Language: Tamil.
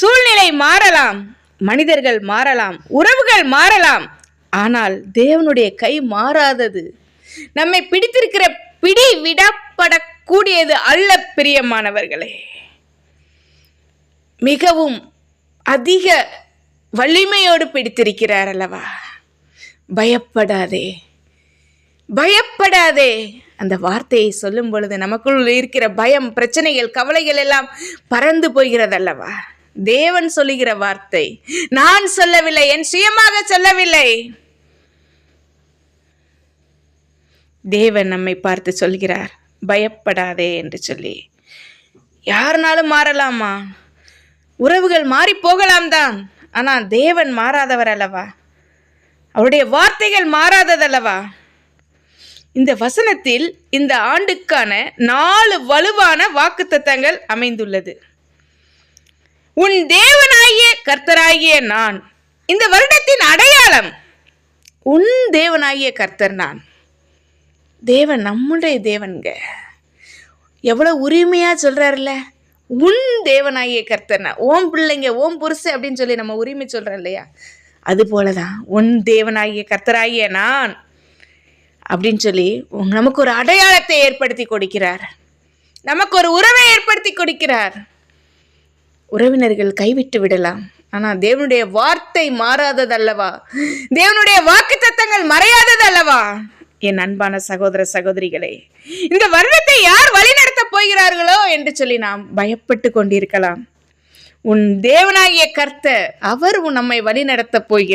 சூழ்நிலை மாறலாம் மனிதர்கள் மாறலாம் உறவுகள் மாறலாம் ஆனால் தேவனுடைய கை மாறாதது. நம்மை பிடித்திருக்கிற பிடி விடப்படக்கூடியது அல்ல பிரியமானவர்களே. மிகவும் அதிக வலிமையோடு பிடித்திருக்கிறார் அல்லவா? பயப்படாதே. பயப்படாதே. அந்த வார்த்தையை சொல்லும் பொழுது நமக்குள் இருக்கிற பயம் பிரச்சனைகள் கவலைகள் எல்லாம் பறந்து போகிறதல்லவா? தேவன் சொல்லுகிற வார்த்தை நான் சொல்லவில்லை என் சுயமாக சொல்லவில்லை. தேவன் நம்மை பார்த்து சொல்கிறார் பயப்படாதே என்று சொல்லி. யாருனாலும் மாறலாமா? உறவுகள் மாறி போகலாம் தான் ஆனால் தேவன் மாறாதவர் அல்லவா? அவருடைய வார்த்தைகள் மாறாததல்லவா? இந்த வசனத்தில் இந்த ஆண்டுக்கான நாலு வலுவான வாக்குத்தத்தங்கள் அமைந்துள்ளது. உன் தேவனாகிய கர்த்தராகிய நான். இந்த வருடத்தின் அடையாளம் உன் தேவனாகிய கர்த்தர் நான். தேவன் நம்முடைய தேவன்க எவ்வளோ உரிமையாக சொல்கிறாருல்ல உன் தேவனாகிய கர்த்தர்னா ஓம் பிள்ளைங்க ஓம் புருஷ அப்படின்னு சொல்லி நம்ம உரிமை சொல்கிறோம் இல்லையா? அது போல தான் உன் தேவனாகிய கர்த்தராகிய நான் அப்படின்னு சொல்லி நமக்கு ஒரு அடையாளத்தை ஏற்படுத்தி கொடுக்கிறார். நமக்கு ஒரு உறவை ஏற்படுத்தி கொடுக்கிறார். உறவினர்கள் கைவிட்டு விடலாம். ஆனால் தேவனுடைய வார்த்தை மாறாததல்லவா? தேவனுடைய வாக்கு தத்தங்கள் மறையாததல்லவா? என் அன்பான சகோதர சகோதரிகளே இந்த வருடத்தை யார் வழிநடத்தப் போகிறார்களோ என்று சொல்லி நாம் பயப்பட்டு கொண்டிருக்கலாம். உன் தேவனாகிய கர்த்தர் அவர் உன் நம்மை வழிநடத்த போகிறார்.